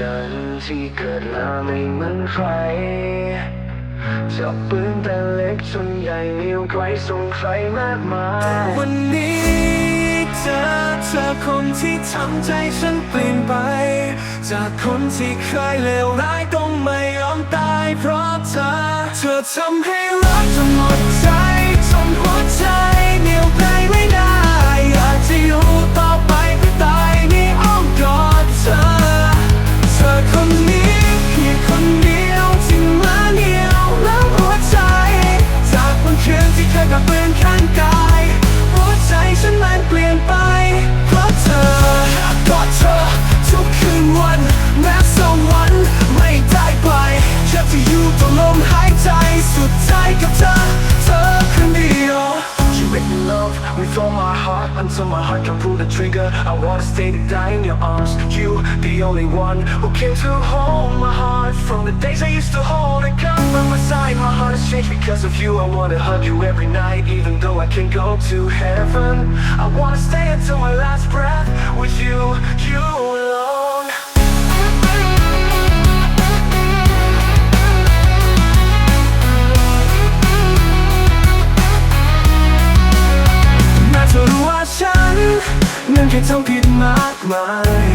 ฉันที่เกิดมาไม่เหมือนใครจับปืนแต่เล็กจนใหญ่นิ้วไกวส่งใครมากมาย วันนี้จะเจอคนที่ทำใจฉันเปลี่ยนไป จากคนที่เคยเลวร้ายต้องไม่ยอมตายเพราะเธอ เธอทำให้รักจนหมดใจจนหัวใจเหนียว so my heart can pull the trigger. I wanna stay to die in your arms. You, the only one who came to hold my heart From the days I used to hold it, come by my side. My heart has changed because of you. I wanna hug you every night Even though I can go to heaven. I wanna stay until my last breath With you, you มาย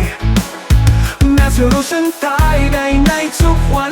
แม้จะรู้ฉันตายในในทุกวัน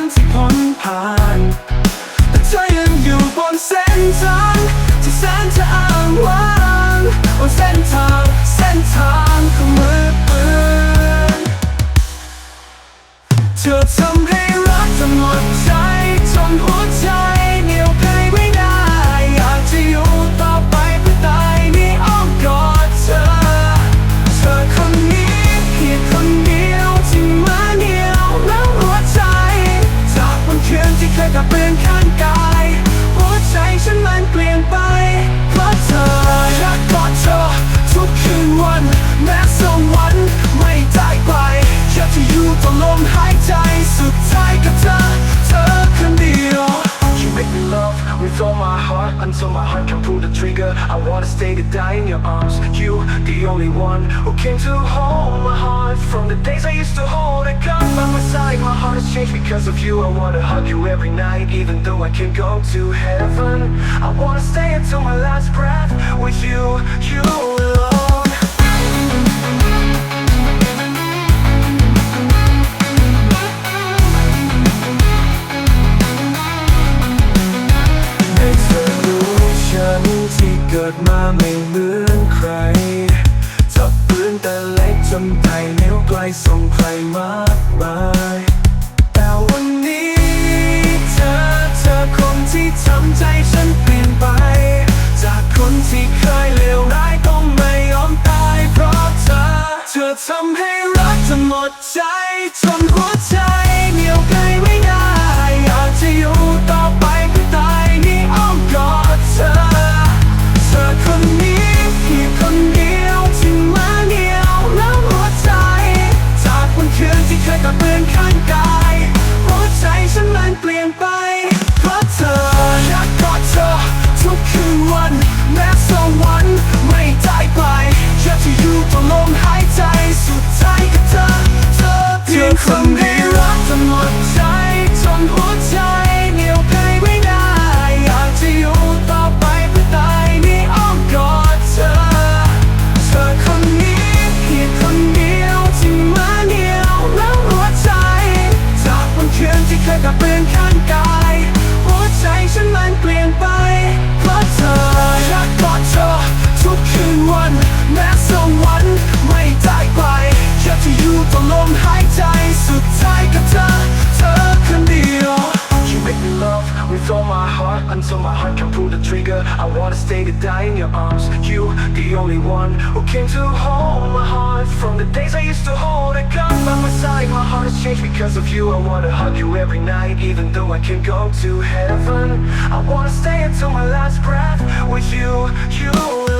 wanna stay to die in your arms. You, the only one who came to hold my heart. From the days I used to hold a gun by my side My heart has changed because of you. I wanna hug you every night Even though I can go to heaven. I wanna stay until my last breath With you, you ไม่เหมือนใคร จับปืนแต่เล็กจนไทยเหนียวไกลส่งใครมากมายแต่วันนี้เธอเธอคนที่ทำใจฉันเปลี่ยนไป จากคนที่เคยเลวร้ายต้องไม่ยอมตายเพราะเธอ เธอทำให้ wanna stay to die in your arms. You, the only one who came to hold my heart. From the days I used to hold a gun by my side My heart has changed because of you. I wanna hug you every night Even though I can't go to heaven. I wanna stay until my last breath With you, you